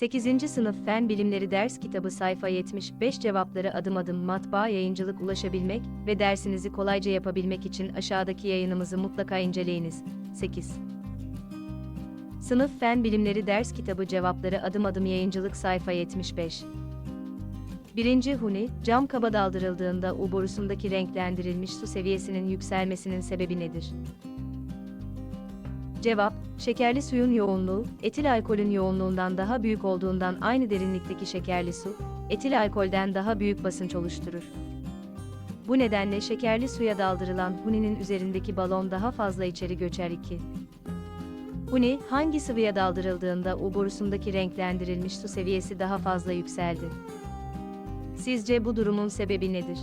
8. Sınıf Fen Bilimleri Ders Kitabı Sayfa 75 Cevapları adım adım matbaa yayıncılık ulaşabilmek ve dersinizi kolayca yapabilmek için aşağıdaki yayınımızı mutlaka inceleyiniz. 8. Sınıf Fen Bilimleri Ders Kitabı Cevapları Adım Adım Yayıncılık Sayfa 75 1. Huni, cam kaba daldırıldığında U borusundaki renklendirilmiş su seviyesinin yükselmesinin sebebi nedir? Cevap, şekerli suyun yoğunluğu, etil alkolün yoğunluğundan daha büyük olduğundan aynı derinlikteki şekerli su, etil alkolden daha büyük basınç oluşturur. Bu nedenle şekerli suya daldırılan huninin üzerindeki balon daha fazla içeri göçer 2. Huni, hangi sıvıya daldırıldığında U borusundaki renklendirilmiş su seviyesi daha fazla yükseldi? Sizce bu durumun sebebi nedir?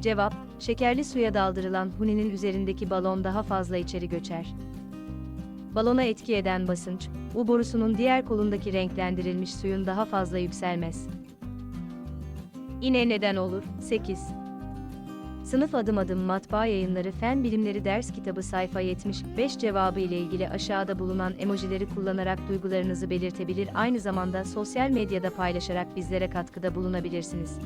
Cevap, şekerli suya daldırılan huninin üzerindeki balon daha fazla içeri göçer. Balona etki eden basınç, U borusunun diğer kolundaki renklendirilmiş suyun daha fazla yükselmez. İne neden olur? 8. Sınıf adım adım matbaa yayınları Fen Bilimleri Ders Kitabı sayfa 75 cevabı ile ilgili aşağıda bulunan emojileri kullanarak duygularınızı belirtebilir aynı zamanda sosyal medyada paylaşarak bizlere katkıda bulunabilirsiniz.